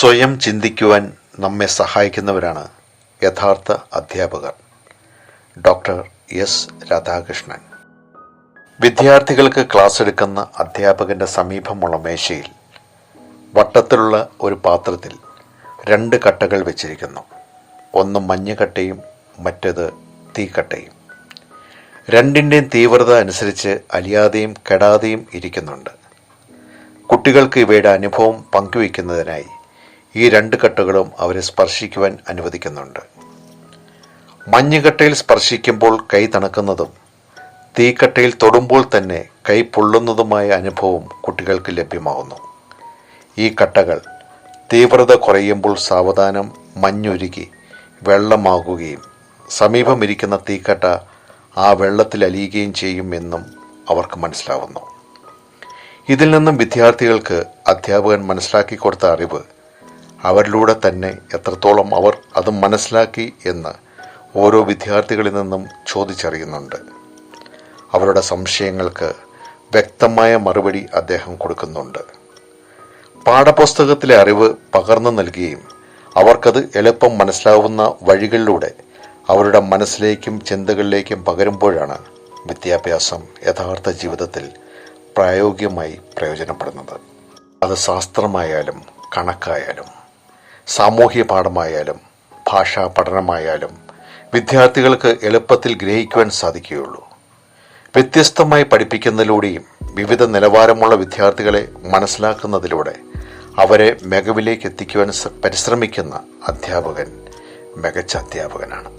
സ്വയം ചിന്തിക്കുവാൻ നമ്മെ സഹായിക്കുന്നവരാണ് യഥാർത്ഥ അധ്യാപകർ. Doctor S Radhakrishnan. വിദ്യാർത്ഥികൾക്ക് ക്ലാസ് എടുക്കുന്ന അധ്യാപകന്റെ സമീപമുള്ള മേശയിൽ വട്ടത്തിലുള്ള ഒരു പാത്രത്തിൽ രണ്ട് കട്ടകൾ വെച്ചിരിക്കുന്നു. ഒന്ന് മഞ്ഞുകട്ടയും മറ്റേത് തീക്കട്ടയും. രണ്ടിന്റെയും തീവ്രത അനുസരിച്ച് അലിയാതെയും കെടാതെയും ഇരിക്കുന്നുണ്ട്. കുട്ടികൾക്ക് ഇവയുടെ അനുഭവം പങ്കുവയ്ക്കുന്നതിനായി ഈ രണ്ട് കട്ടകളും അവരെ സ്പർശിക്കുവാൻ അനുവദിക്കുന്നുണ്ട്. മഞ്ഞുകട്ടയിൽ സ്പർശിക്കുമ്പോൾ കൈ തണുക്കുന്നതും തീക്കട്ടയിൽ തൊടുമ്പോൾ തന്നെ കൈ പൊള്ളുന്നതുമായ അനുഭവം കുട്ടികൾക്ക് ലഭ്യമാകുന്നു. ഈ കട്ടകൾ തീവ്രത കുറയുമ്പോൾ സാവധാനം മഞ്ഞൊരുകി വെള്ളമാകുകയും സമീപമിരിക്കുന്ന തീക്കട്ട ആ വെള്ളത്തിൽ അലിയുകയും ചെയ്യും എന്നും അവർക്ക് മനസ്സിലാവുന്നു. ഇതിൽ നിന്നും വിദ്യാർത്ഥികൾക്ക് അധ്യാപകൻ മനസ്സിലാക്കി കൊടുത്ത അറിവ് അവരിലൂടെ തന്നെ എത്രത്തോളം അവർ അത് മനസ്സിലാക്കി എന്ന് ഓരോ വിദ്യാർത്ഥികളിൽ നിന്നും ചോദിച്ചറിയുന്നുണ്ട്. അവരുടെ സംശയങ്ങൾക്ക് വ്യക്തമായ മറുപടി അദ്ദേഹം കൊടുക്കുന്നുണ്ട്. പാഠപുസ്തകത്തിലെ അറിവ് പകർന്നു നൽകുകയും അവർക്കത് എളുപ്പം മനസ്സിലാവുന്ന വഴികളിലൂടെ അവരുടെ മനസ്സിലേക്കും ചിന്തകളിലേക്കും പകരുമ്പോഴാണ് വിദ്യാഭ്യാസം യഥാർത്ഥ ജീവിതത്തിൽ പ്രായോഗികമായി പ്രയോജനപ്പെടുന്നത്. അത് ശാസ്ത്രമായാലും കണക്കായാലും സാമൂഹ്യ പാഠമായാലും ഭാഷാ പഠനമായാലും വിദ്യാർത്ഥികൾക്ക് എളുപ്പത്തിൽ ഗ്രഹിക്കുവാൻ സാധിക്കുകയുള്ളൂ. വ്യത്യസ്തമായി പഠിപ്പിക്കുന്നതിലൂടെയും വിവിധ നിലവാരമുള്ള വിദ്യാർത്ഥികളെ മനസ്സിലാക്കുന്നതിലൂടെ അവരെ മികവിലേക്ക് എത്തിക്കുവാൻ പരിശ്രമിക്കുന്ന അധ്യാപകൻ മികച്ച അധ്യാപകനാണ്.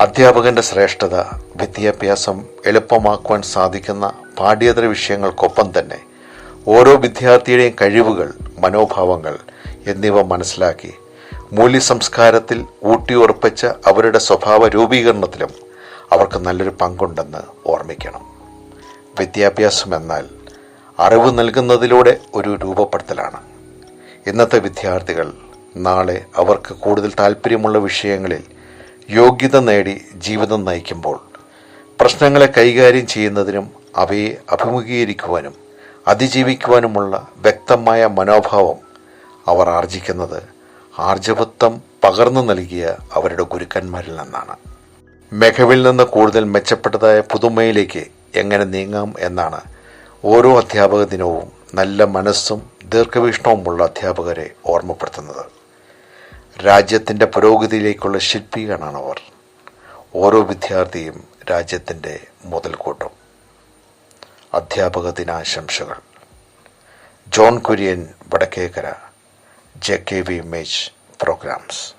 അധ്യാപകന്റെ ശ്രേഷ്ഠത വിദ്യാഭ്യാസം എളുപ്പമാക്കുവാൻ സാധിക്കുന്ന പാഠ്യേതര വിഷയങ്ങൾക്കൊപ്പം തന്നെ ഓരോ വിദ്യാർത്ഥിയുടെയും കഴിവുകൾ മനോഭാവങ്ങൾ എന്നിവ മനസ്സിലാക്കി. മൂല്യ സംസ്കാരത്തിൽ ഊട്ടിയുറപ്പിച്ച അവരുടെ സ്വഭാവ രൂപീകരണത്തിലും അവർക്ക് നല്ലൊരു പങ്കുണ്ടെന്ന് ഓർമ്മിക്കണം. വിദ്യാഭ്യാസം എന്നാൽ അറിവ് നൽകുന്നതിലൂടെ ഒരു രൂപപ്പെടുത്തലാണ്. ഇന്നത്തെ വിദ്യാർത്ഥികൾ നാളെ അവർക്ക് കൂടുതൽ താല്പര്യമുള്ള വിഷയങ്ങളിൽ യോഗ്യത നേടി ജീവിതം നയിക്കുമ്പോൾ പ്രശ്നങ്ങളെ കൈകാര്യം ചെയ്യുന്നതിനും അവയെ അഭിമുഖീകരിക്കുവാനും അതിജീവിക്കുവാനുമുള്ള വ്യക്തമായ മനോഭാവം അവർ ആർജിക്കുന്നത് ആർജവത്വം പകർന്നു നൽകിയ അവരുടെ ഗുരുക്കന്മാരിൽ നിന്നാണ്. മികവിൽ നിന്ന് കൂടുതൽ മെച്ചപ്പെട്ടതായ പുതുമയിലേക്ക് എങ്ങനെ നീങ്ങാം എന്നാണ് ഓരോ അധ്യാപക ദിനവും നല്ല മനസ്സും ദീർഘവീക്ഷണവുമുള്ള അധ്യാപകരെ ഓർമ്മപ്പെടുത്തുന്നത്. രാജ്യത്തിന്റെ പുരോഗതിയിലേക്കുള്ള ശില്പികളാണ് അവർ. ഓരോ വിദ്യാർത്ഥിയും രാജ്യത്തിന്റെ മുതൽക്കൂട്ടും അധ്യാപക ദിനാശംസകൾ. John Kurian Vadakkekara JKV Image programs.